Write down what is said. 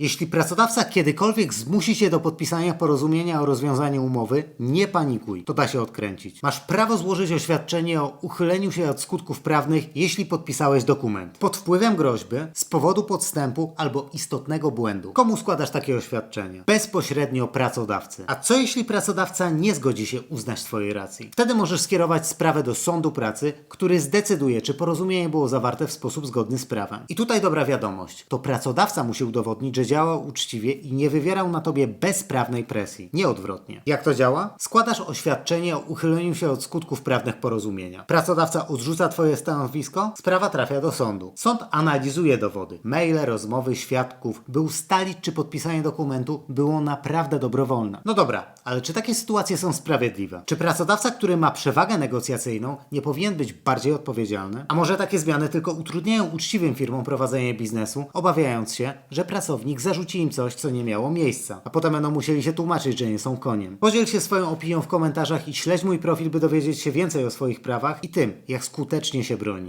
Jeśli pracodawca kiedykolwiek zmusi cię do podpisania porozumienia o rozwiązaniu umowy, nie panikuj. To da się odkręcić. Masz prawo złożyć oświadczenie o uchyleniu się od skutków prawnych, jeśli podpisałeś dokument. Pod wpływem groźby, z powodu podstępu albo istotnego błędu. Komu składasz takie oświadczenie? Bezpośrednio pracodawcy. A co jeśli pracodawca nie zgodzi się uznać twojej racji? Wtedy możesz skierować sprawę do sądu pracy, który zdecyduje, czy porozumienie było zawarte w sposób zgodny z prawem. I tutaj dobra wiadomość. To pracodawca musi udowodnić, że działał uczciwie i nie wywierał na tobie bezprawnej presji. Nie odwrotnie. Jak to działa? Składasz oświadczenie o uchyleniu się od skutków prawnych porozumienia. Pracodawca odrzuca twoje stanowisko, sprawa trafia do sądu. Sąd analizuje dowody, maile, rozmowy, świadków, by ustalić, czy podpisanie dokumentu było naprawdę dobrowolne. No dobra, ale czy takie sytuacje są sprawiedliwe? Czy pracodawca, który ma przewagę negocjacyjną, nie powinien być bardziej odpowiedzialny? A może takie zmiany tylko utrudniają uczciwym firmom prowadzenie biznesu, obawiając się, że pracownik zarzuci im coś, co nie miało miejsca, a potem będą musieli się tłumaczyć, że nie są koniem. Podziel się swoją opinią w komentarzach i śledź mój profil, by dowiedzieć się więcej o swoich prawach i tym, jak skutecznie się bronić.